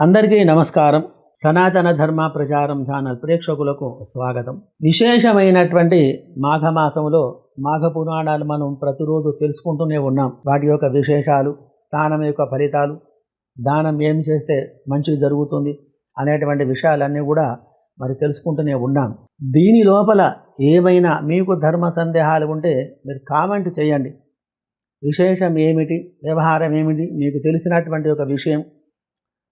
అందరికీ నమస్కారం. సనాతన ధర్మ ప్రచారం ఛానల్ ప్రేక్షకులకు స్వాగతం. విశేషమైనటువంటి మాఘమాసంలో మాఘ పురాణాలు మనం ప్రతిరోజు తెలుసుకుంటూనే ఉన్నాం. వాటి యొక్క విశేషాలు దానం యొక్క ఫలితాలు దానం ఏం చేస్తే మంచి జరుగుతుంది అనేటువంటి విషయాలన్నీ కూడా మరి తెలుసుకుంటూనే ఉన్నాం. దీని లోపల ఏమైనా మీకు ధర్మ సందేహాలు ఉంటే మీరు కామెంట్ చేయండి. విశేషం ఏమిటి? వ్యవహారం ఏమిటి? మీకు తెలిసినటువంటి ఒక విషయం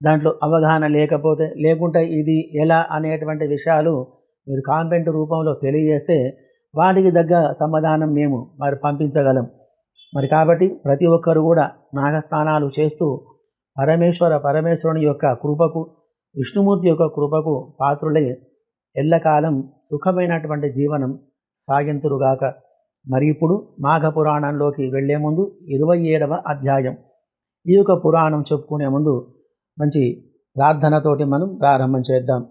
దాంట్లో అవగాహన లేకపోతే లేకుంటే ఇది ఎలా అనేటువంటి విషయాలు మీరు కాంపెంట్ రూపంలో తెలియజేస్తే వాటికి తగ్గ సమాధానం మేము మరి పంపించగలం. మరి కాబట్టి ప్రతి ఒక్కరు కూడా నాగస్థానాలు చేస్తూ పరమేశ్వర పరమేశ్వరుని యొక్క కృపకు విష్ణుమూర్తి యొక్క కృపకు పాత్రులై ఎల్లకాలం సుఖమైనటువంటి జీవనం సాగింతురుగాక మరి ఇప్పుడు మాఘ పురాణంలోకి వెళ్ళే ముందు ఇరవై ఏడవ అధ్యాయం. ఈ యొక్క పురాణం చెప్పుకునే ముందు మంచి ప్రార్థనతోటి మనం ప్రారంభం చేద్దాం.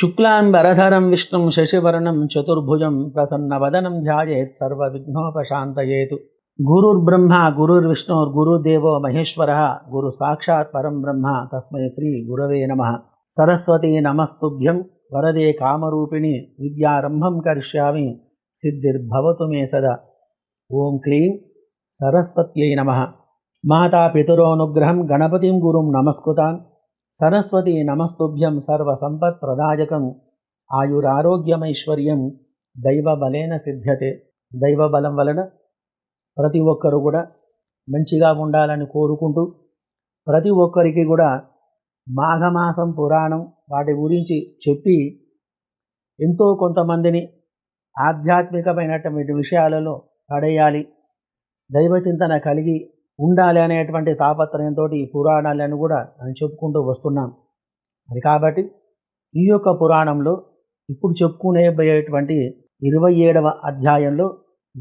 శుక్లాం వరధరం విష్ణుం శశివర్ణం చతుర్భుజం ప్రసన్నవదనం ధ్యాయేత్ సర్వ విఘ్నోపశాంతయేతు గురుర్బ్రహ్మ గురుర్విష్ణుర్ గురుదేవో మహేశ్వర గురు సాక్షాత్ పరం బ్రహ్మ తస్మై శ్రీ గురవే నమ. సరస్వతీ నమస్తుభ్యం వరదే కామరూపిణి విద్యారంభం కరిష్యామి సిద్ధిర్భవతు మే సదా. ఓం క్లీం సరస్వత్యై నమ. మాతాపితరోనుగ్రహం గణపతిం గురుం నమస్కృతాన్. సరస్వతి నమస్తుభ్యం సర్వసంపత్ప్రదాయకం. ఆయురారోగ్యమైశ్వర్యం దైవబలేన సిద్ధ్యతే. దైవబలం వలన ప్రతి ఒక్కరు కూడా మంచిగా ఉండాలని కోరుకుంటూ ప్రతి ఒక్కరికి కూడా మాఘమాసం పురాణం వాటి గురించి చెప్పి ఎంతో కొంతమందిని ఆధ్యాత్మికమైనటువంటి విషయాలలో పడేయాలి దైవచింతన కలిగి ఉండాలి అనేటువంటి తాపత్రయంతో ఈ పురాణాలను కూడా మనం చెప్పుకుంటూ వస్తున్నాం. అది కాబట్టి ఈ యొక్క పురాణంలో ఇప్పుడు చెప్పుకునేబోయేటువంటి ఇరవై ఏడవ అధ్యాయంలో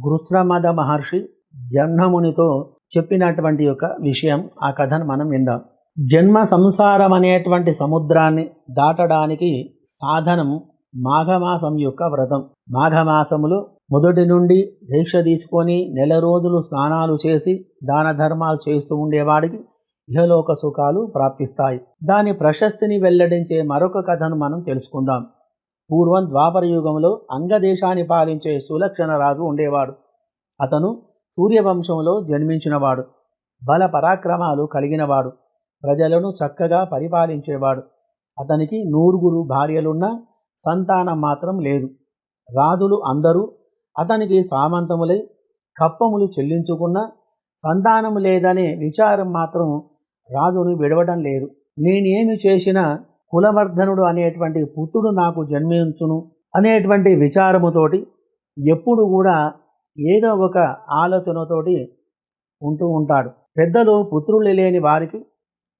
గృత్రమద మహర్షి జహ్నమునితో చెప్పినటువంటి యొక్క విషయం ఆ కథను మనం విందాం. జన్మ సంసారం అనేటువంటి సముద్రాన్ని దాటడానికి సాధనం మాఘమాసం యొక్క వ్రతం. మాఘమాసములో మొదటి నుండి దీక్ష తీసుకొని నెల రోజులు స్నానాలు చేసి దాన ధర్మాలు చేస్తూ ఉండేవాడికి ఇహలోక సుఖాలు ప్రాప్తిస్తాయి. దాని ప్రశస్తిని వెల్లడించే మరొక కథను మనం తెలుసుకుందాం. పూర్వం ద్వాపర యుగంలో అంగదేశాన్ని పాలించే సులక్షణ రాజు ఉండేవాడు. అతను సూర్యవంశంలో జన్మించినవాడు. బల పరాక్రమాలు కలిగినవాడు. ప్రజలను చక్కగా పరిపాలించేవాడు. అతనికి నూరుగురు భార్యలున్న సంతానం మాత్రం లేదు. రాజులు అందరూ అతనికి సామంతములై కప్పములు చెల్లించుకున్న సంతానము లేదనే విచారం మాత్రం రాజును విడవడం లేదు. నేనేమి చేసినా కులవర్ధనుడు అనేటువంటి పుత్రుడు నాకు జన్మించును అనేటువంటి విచారముతోటి ఎప్పుడు కూడా ఏదో ఒక ఆలోచనతోటి ఉంటూ ఉంటాడు. పెద్దలు పుత్రులు లేని వారికి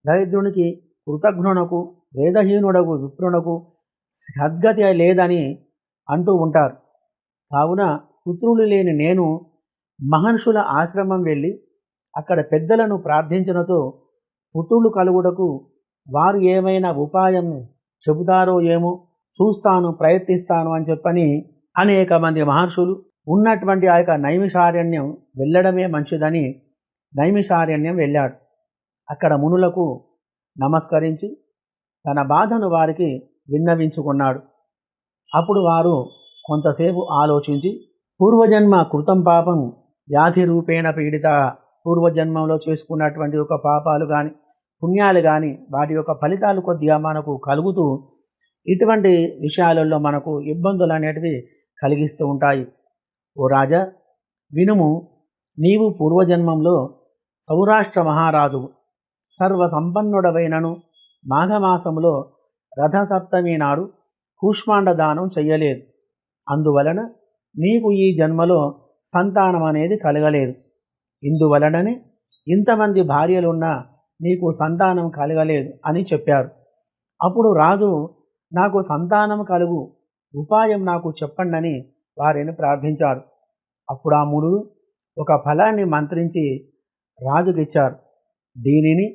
దరిద్రునికి కృతజ్ఞునకు వేదహీనుడకు విప్రునకు సద్గతి లేదని అంటూ ఉంటారు. కావున పుత్రులు లేని నేను మహర్షుల ఆశ్రమం వెళ్ళి అక్కడ పెద్దలను ప్రార్థించినతో పుత్రులు కలుగుటకు వారు ఏమైనా ఉపాయం చెబుతారో ఏమో చూస్తాను ప్రయత్నిస్తాను అని చెప్పని అనేక మంది మహర్షులు ఉన్నటువంటి ఆ యొక్క నైమిషారణ్యం వెళ్ళడమే మంచిదని నైమిషారణ్యం వెళ్ళాడు అక్కడ మునులకు నమస్కరించి తన బాధను వారికి విన్నవించుకున్నాడు. అప్పుడు వారు కొంతసేపు ఆలోచించి పూర్వజన్మ కృతం పాపం వ్యాధి రూపేణ పీడిత పూర్వజన్మంలో చేసుకున్నటువంటి ఒక పాపాలు కానీ పుణ్యాలు కానీ వాటి యొక్క ఫలితాలు కొద్దిగా మనకు కలుగుతూ ఇటువంటి విషయాలలో మనకు ఇబ్బందులు అనేటివి కలిగిస్తూ ఉంటాయి. ఓ రాజా వినుము నీవు పూర్వజన్మంలో సౌరాష్ట్ర మహారాజు సర్వసంపన్నుడవైనను మాఘమాసములో రథసప్తమి నాడు కూష్మాండ దానం చెయ్యలేదు. అందువలన నీకు ఈ జన్మలో సంతానం అనేది కలగలేదు. ఇందువలననే ఇంతమంది భార్యలున్నా నీకు సంతానం కలగలేదు అని చెప్పారు. అప్పుడు రాజు నాకు సంతానం కలుగు ఉపాయం నాకు చెప్పండని వారిని ప్రార్థించారు అప్పుడు ఆ మునుడు ఒక ఫలాన్ని మంత్రించి రాజుకిచ్చారు. దీనిని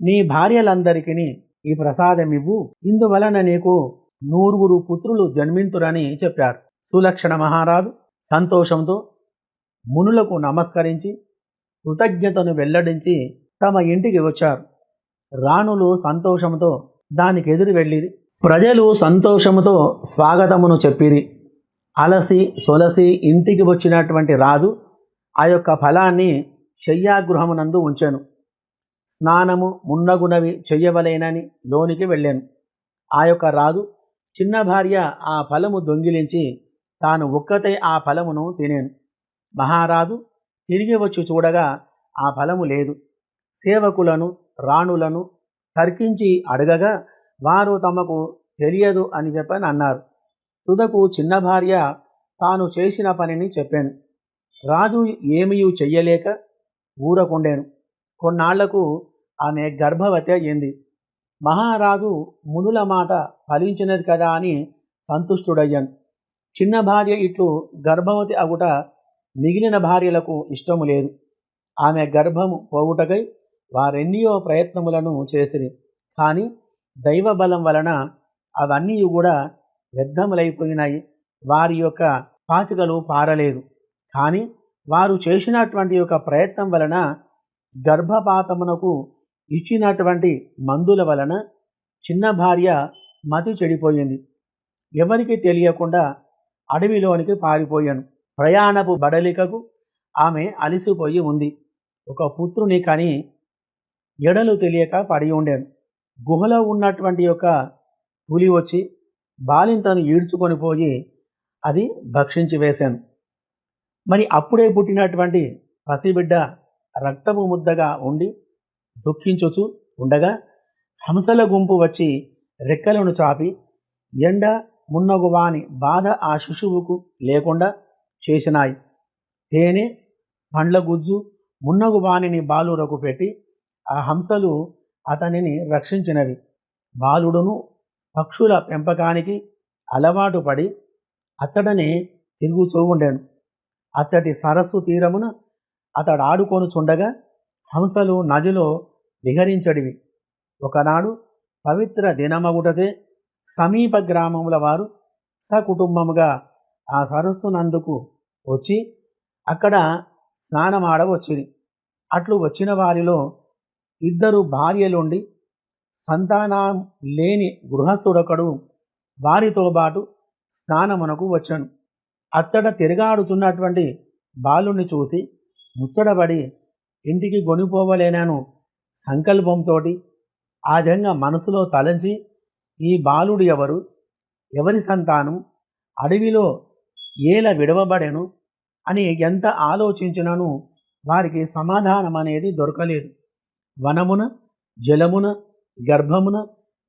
నీ భార్యలందరికీ ఈ ప్రసాదం ఇవ్వు. ఇందువలన నీకు నూరుగురు పుత్రులు జన్మింతురని చెప్పారు. సులక్షణ మహారాజు సంతోషంతో మునులకు నమస్కరించి కృతజ్ఞతను వెల్లడించి తమ ఇంటికి వచ్చారు. రాణులు సంతోషంతో దానికి ఎదురు వెళ్ళిరి. ప్రజలు సంతోషముతో స్వాగతమును చెప్పిరి. అలసి సొలసి ఇంటికి వచ్చినటువంటి రాజు ఆ యొక్క ఫలాన్ని శయ్యాగృహమునందు ఉంచాను. స్నానము మున్నగునవి చెయ్యవలేనని లోనికి వెళ్ళాను. ఆ యొక్క రాజు చిన్న భార్య ఆ ఫలము దొంగిలించి తాను ఒక్కతే ఆ ఫలమును తినేను. మహారాజు తిరిగి వచ్చి చూడగా ఆ ఫలము లేదు. సేవకులను రాణులను తర్కించి అడగగా వారు తమకు తెలియదు అని చెప్పని అన్నారు. తుదకు చిన్న భార్య తాను చేసిన పనిని చెప్పాను. రాజు ఏమీ చెయ్యలేక ఊరకుండాను. కొన్నాళ్ళకు ఆమె గర్భవతి అయ్యింది మహారాజు మునుల మాట ఫలించినది కదా అని సంతుష్టుడయ్యాను. చిన్న భార్య ఇట్లు గర్భవతి అగుట మిగిలిన భార్యలకు ఇష్టము లేదు. ఆమె గర్భము పోవుటకై వారెన్నో ప్రయత్నములను చేసిరి. కానీ దైవబలం వలన అవన్నీ కూడా వ్యర్థములైపోయినాయి. వారి యొక్క పాచికలు పారలేదు. కానీ వారు చేసినటువంటి యొక్క ప్రయత్నం వలన గర్భపాతమునకు ఇచ్చినటువంటి మందుల వలన చిన్న భార్య మతి చెడిపోయింది. ఎవరికి తెలియకుండా అడవిలోనికి పారిపోయాను. ప్రయాణపు బడలికకు ఆమె అలిసిపోయి ఉంది. ఒక పుత్రుని కానీ ఎడలు తెలియక పడి ఉండాను. గుహలో ఉన్నటువంటి ఒక పులి వచ్చి బాలింతను ఈడ్చుకొని పోయి అది భక్షించి వేశాను. మరి అప్పుడే పుట్టినటువంటి పసిబిడ్డ రక్తపు ముద్దగా ఉండి దుఃఖించుచు ఉండగా హంసల గుంపు వచ్చి రెక్కలను చాపి ఎండ మున్నగువాని బాధ ఆ శిశువుకు లేకుండా చేసినాయి. తేనె పండ్ల గుజ్జు మున్నగు వాణిని బాలురకు పెట్టి ఆ హంసలు అతనిని రక్షించినవి. బాలుడును పక్షుల పెంపకానికి అలవాటు పడి అతడనే తిరుగుచూ ఉండెను అతడి సరస్సు తీరమున అతడు ఆడుకొనుచుండగా హంసలు నదిలో విహరించడివి. ఒకనాడు పవిత్ర దినమగుటచే సమీప గ్రామముల వారు సకుటుంబముగా ఆ సరస్సు నందుకు వచ్చి అక్కడ స్నానమాడవచ్చిరి. అట్లు వచ్చిన వారిలో ఇద్దరు భార్యలుండి సంతానం లేని గృహస్థుడొకడు వారితో పాటు స్నానమునకు వచ్చాను. అచ్చట తిరగాడుచున్నటువంటి బాలుని చూసి ముచ్చటపడి ఇంటికి గొనిపోవలేనను సంకల్పంతో ఆ విధంగా మనసులో తలంచి ఈ బాలుడు ఎవరు? ఎవరి సంతానం? అడవిలో ఏల విడవబడెను? అని ఎంత ఆలోచించినను వారికి సమాధానం అనేది దొరకలేదు. వనమున జలమున గర్భమున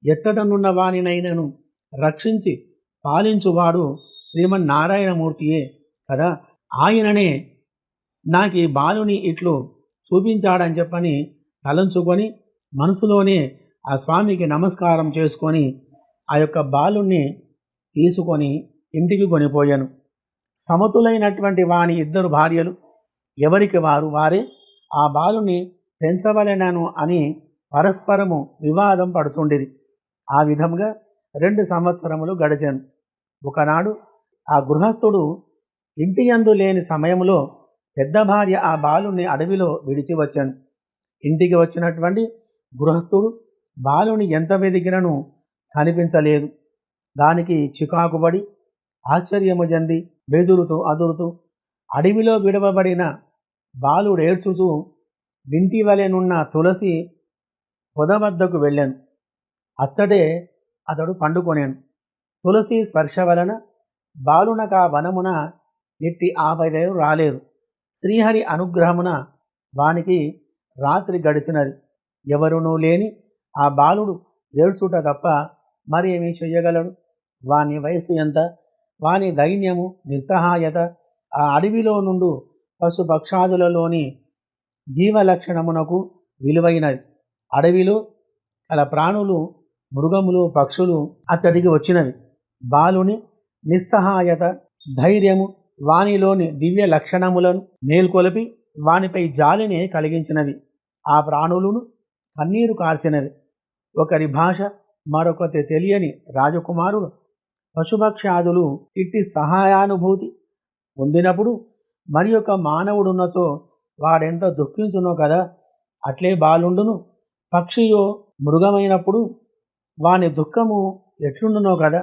ఎత్తటనున్న వానినైనను రక్షించి పాలించువాడు శ్రీమన్నారాయణమూర్తియే కదా? ఆయననే నాకు ఈ బాలుని ఇట్లు చూపించాడని చెప్పని తలంచుకొని మనసులోనే ఆ స్వామికి నమస్కారం చేసుకొని ఆ యొక్క బాలుణ్ణి తీసుకొని ఇంటికి కొనిపోయాను. సమతులైనటువంటి వాని ఇద్దరు భార్యలు ఎవరికి వారు? వారే ఆ బాలుని పెంచవలెనను అని పరస్పరము వివాదం పడుతుండేది ఆ విధంగా రెండు సంవత్సరములు గడిచాను. ఒకనాడు ఆ గృహస్థుడు ఇంటి యందు లేని సమయంలో పెద్ద భార్య ఆ బాలుని అడవిలో విడిచి వచ్చాను. ఇంటికి వచ్చినటువంటి గృహస్థుడు బాలుని ఎంత వెదిగినను కనిపించలేదు. దానికి చికాకుబడి ఆశ్చర్యము చెంది బెదురుతూ అదురుతూ అడవిలో విడవబడిన బాలుడేడ్చుతూ వింటి వలెనున్న తులసి పొద వద్దకు వెళ్ళాను. అచ్చటే అతడు పండుకొనేను. తులసి స్పర్శ వలన బాలునక వనమున ఎట్టి ఆపదలు రాలేదు. శ్రీహరి అనుగ్రహమున వానికి రాత్రి గడిచినది. ఎవరునూ లేని ఆ బాలుడు ఏడ్చుట తప్ప మరేమీ చెయ్యగలడు? వాని వయసు ఎంత? వాని దైన్యము నిస్సహాయత ఆ అడవిలో నుండు పశుపక్షాదులలోని జీవలక్షణమునకు విలువైనది. అడవిలో కల ప్రాణులు మృగములు పక్షులు అతడికి వచ్చినవి. బాలుని నిస్సహాయత ధైర్యము వానిలోని దివ్య లక్షణములను మేల్కొలిపి వానిపై జాలిని కలిగించినవి. ఆ ప్రాణులను కన్నీరు కార్చినవి. ఒకరి భాష మరొకటి తెలియని రాజకుమారుడు పశుపక్షాదులు ఇట్టి సహాయానుభూతి పొందినప్పుడు మరి ఒక మానవుడున్నచో వాడెంత దుఃఖించునో కదా! అట్లే బాలుండును. పక్షియో మృగమైనప్పుడు వాని దుఃఖము ఎట్లుండునో కదా!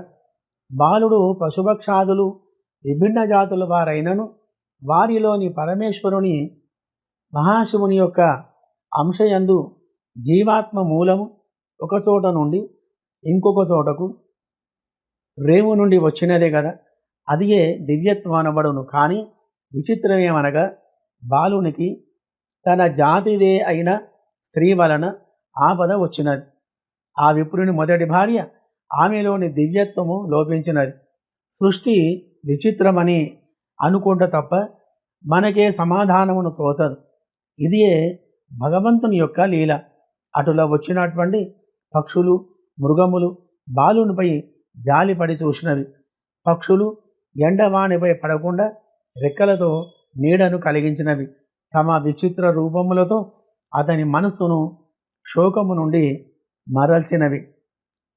బాలుడు పశుభక్షాదులు విభిన్న జాతుల వారైనను వారిలోని పరమేశ్వరుని మహాశివుని యొక్క అంశయందు జీవాత్మ మూలము ఒక చోట నుండి ఇంకొక చోటకు రేవు నుండి వచ్చినదే కదా. అదియే దివ్యత్వం అనబడును కానీ విచిత్రమేమనగా బాలునికి తన జాతిదే అయిన స్త్రీ వలన ఆపద వచ్చినది. ఆ విప్రుని మొదటి భార్య ఆమెలోని దివ్యత్వము లోపించినది. సృష్టి విచిత్రమని అనుకుంట తప్ప మనకే సమాధానమును తోచదు. ఇదియే భగవంతుని యొక్క లీల. అటులో వచ్చినటువంటి పక్షులు మృగములు బాలునిపై జాలిపడి చూసినవి. పక్షులు ఎండవానిపై పడకుండా రెక్కలతో నీడను కలిగించినవి. తమ విచిత్ర రూపములతో అతని మనస్సును శోకము నుండి మరల్చినవి.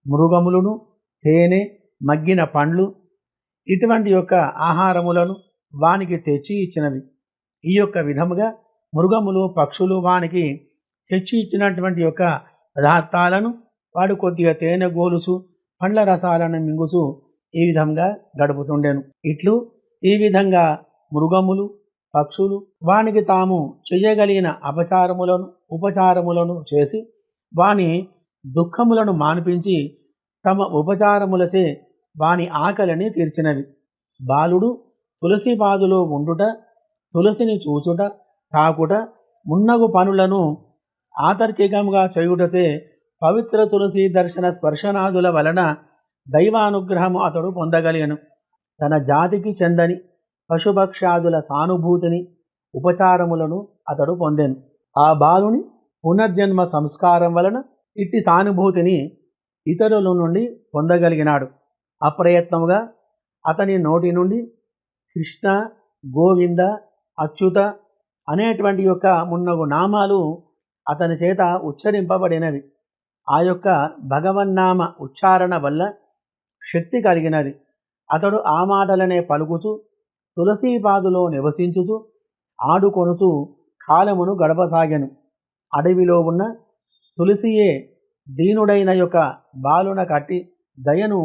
మృగములను తేనె మగ్గిన పండ్లు ఇటువంటి యొక్క ఆహారములను వానికి తెచ్చి ఇచ్చినవి. ఈ యొక్క విధముగా మృగములు పక్షులు వానికి తెచ్చి ఇచ్చినటువంటి యొక్క పదార్థాలను వాడు కొద్దిగా తేనె గోలుచు పండ్ల రసాలను మింగుచు ఈ విధంగా గడుపుతుండెను. ఇట్లు ఈ విధంగా మృగములు పక్షులు వానికి తాము చేయగలిగిన అపచారములను ఉపచారములను చేసి వాని దుఃఖములను మాన్పించి తమ ఉపచారములచే వాని ఆకలిని తీర్చినవి. బాలుడు తులసి పాదులో ఉండుట తులసిని చూచుట తాకుట మున్నగు పనులను ఆతర్కికంగా చేయుటచే పవిత్ర తులసి దర్శన స్పర్శనాదుల వలన దైవానుగ్రహము అతడు పొందగలిగను. తన జాతికి చెందని పశుపక్షాదుల సానుభూతిని ఉపచారములను అతడు పొందెను. ఆ బాలుని పునర్జన్మ సంస్కారం వలన ఇట్టి సానుభూతిని ఇతరుల నుండి పొందగలిగినాడు. అప్రయత్నముగా అతని నోటి నుండి కృష్ణ గోవింద అచ్యుత అనేటువంటి యొక్క మున్నగు నామాలు అతని చేత ఉచ్చరింపబడినవి. ఆ యొక్క భగవన్నామ ఉచ్చారణ వల్ల శక్తి కలిగినది. అతడు ఆ మాటలనే పలుకుచు తులసీపాదులో నివసించుచు ఆడుకొనుచు కాలమును గడపసాగెను. అడవిలో ఉన్న తులసియే దీనుడైన యొక్క బాలున కట్టి దయను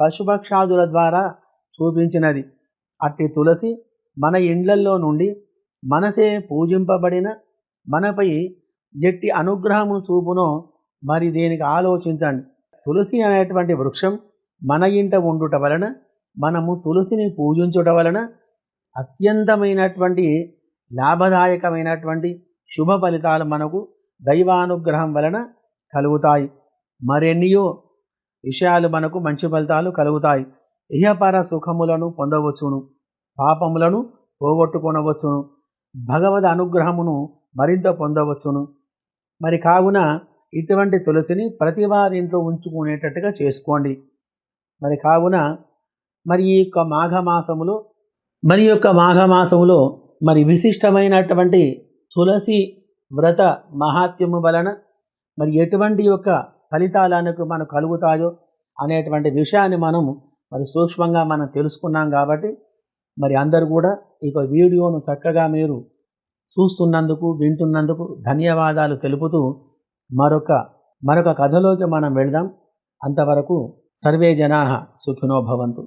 పశుపక్షాదుల ద్వారా చూపించినది. అట్టి తులసి మన ఇండ్లల్లో నుండి మనసే పూజింపబడిన మనపై ఎట్టి అనుగ్రహము చూపునో మరి దేనికి ఆలోచించండి. తులసి అనేటువంటి వృక్షం మన ఇంట ఉండుట వలన మనము తులసిని పూజించుట వలన అత్యంతమైనటువంటి లాభదాయకమైనటువంటి శుభ ఫలితాలు మనకు దైవానుగ్రహం వలన కలుగుతాయి. మరెన్నియో విషయాలు మనకు మంచి ఫలితాలు కలుగుతాయి. ఇహపర సుఖములను పొందవచ్చును. పాపములను పోగొట్టుకొనవచ్చును. భగవద్ అనుగ్రహమును మరింత పొందవచ్చును. మరి కావున ఇటువంటి తులసిని ప్రతి వారి ఇంట్లో ఉంచుకునేటట్టుగా చేసుకోండి. మరి కావున మరి ఈ యొక్క మాఘమాసములో మరి యొక్క మాఘమాసములో మరి విశిష్టమైనటువంటి తులసి వ్రత మహాత్యము వలన మరి ఎటువంటి యొక్క ఫలితాలకు మనకు కలుగుతాయో అనేటువంటి విషయాన్ని మనం మరి సూక్ష్మంగా మనం తెలుసుకున్నాం కాబట్టి మరి అందరూ కూడా ఈ యొక్క వీడియోను చక్కగా మీరు చూస్తున్నందుకు వింటున్నందుకు ధన్యవాదాలు తెలుపుతూ మరొక మరొక కథలోకి మనం వెళదాం. అంతవరకు సర్వే జనా సుఖినో భవంతు.